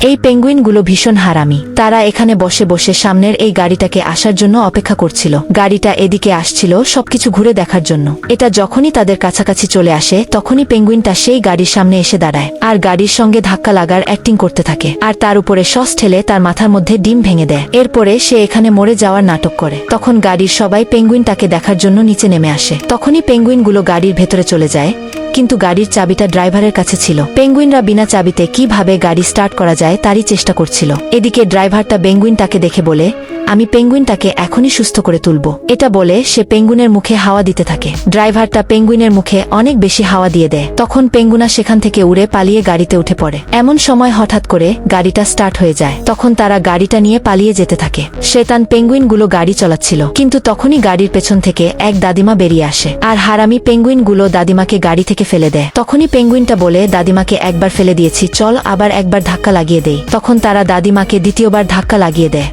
এই পেঙ্গুইনগুলো ভীষণ হারামি। তারা এখানে বসে বসে সামনের এই গাড়িটাকে আসার জন্য অপেক্ষা করছিল। গাড়িটা এদিকে আসছিল সবকিছু ঘুরে দেখার জন্য। এটা যখনই তাদের কাছাকাছি চলে আসে, তখনই পেঙ্গুইনটা সেই গাড়ির সামনে এসে দাঁড়ায়। আর গাড়ির সঙ্গে ধাক্কা লাগার অ্যাক্টিং করতে থাকে। আর তার উপরে সস ঠেলে তার মাথার মধ্যে ডিম ভেঙে দেয়। এরপরে সে এখানে মরে যাওয়ার নাটক করে। তখন গাড়ির সবাই পেঙ্গুইনটাকে দেখার জন্য নিচে নেমে আসে। তখনই পেঙ্গুইনগুলো গাড়ির ভেতরে চলে যায়। কিন্তু গাড়ির চাবিটা ড্রাইভারের কাছে ছিল। পেঙ্গুইনরা বিনা চাবিতে কীভাবে গাড়ি স্টার্ট করা যায় তারই চেষ্টা করছিল। এদিকে ড্রাইভারটা পেঙ্গুইনটাকে দেখে বলে আমি পেঙ্গুইনটাকে এখনই সুস্থ করে তুলব। এটা বলে সে পেঙ্গুইনের মুখে হাওয়া দিতে থাকে। ড্রাইভারটা পেঙ্গুইনের মুখে অনেক বেশি হাওয়া দিয়ে দেয়। তখন পেঙ্গুনা সেখান থেকে উড়ে পালিয়ে গাড়িতে উঠে পড়ে। এমন সময় হঠাৎ করে গাড়িটা স্টার্ট হয়ে যায়। তখন তারা গাড়িটা নিয়ে পালিয়ে যেতে থাকে। শেতান পেঙ্গুইনগুলো গাড়ি চালাচ্ছিল। কিন্তু তখনই গাড়ির পেছন থেকে এক দাদিমা বেরিয়ে আসে। আর হারামি পেঙ্গুইনগুলো দাদিমাকে গাড়ি থেকে ফেলে দেয়। তখনই পেঙ্গুইনটা বলে, দাদিমাকে একবার ফেলে দিয়েছি, চল আবার একবার ধাক্কা লাগিয়ে দেই। তখন তারা দাদিমাকে দ্বিতীয়বার ধাক্কা লাগিয়ে দেয়।